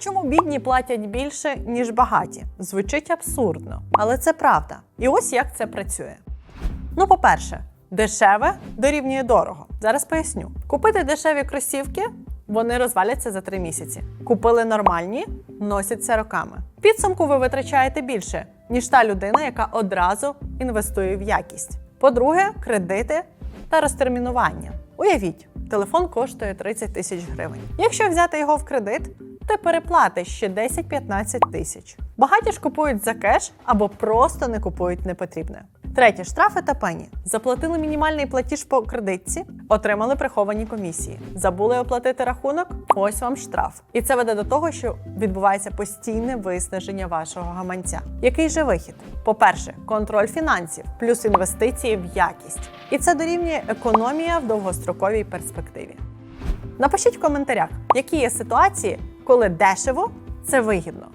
Чому бідні платять більше, ніж багаті? Звучить абсурдно, але це правда. І ось як це працює. Ну, по-перше, дешеве дорівнює дорого. Зараз поясню. Купити дешеві кросівки, вони розваляться за три місяці. Купили нормальні, носяться роками. В Підсумку ви витрачаєте більше, ніж та людина, яка одразу інвестує в якість. По-друге, кредити та розтермінування. Уявіть, телефон коштує 30 тисяч гривень. Якщо взяти його в кредит, ти переплатиш ще 10-15 тисяч. Багаті ж купують за кеш або просто не купують непотрібне. Третє штрафи та пені. Заплатили мінімальний платіж по кредитці, отримали приховані комісії. Забули оплатити рахунок. Ось вам штраф. І це веде до того, що відбувається постійне виснаження вашого гаманця. Який же вихід? По-перше, контроль фінансів плюс інвестиції в якість. І це дорівнює економія в довгостроковій перспективі. Напишіть в коментарях, які є ситуації, коли дешево це вигідно.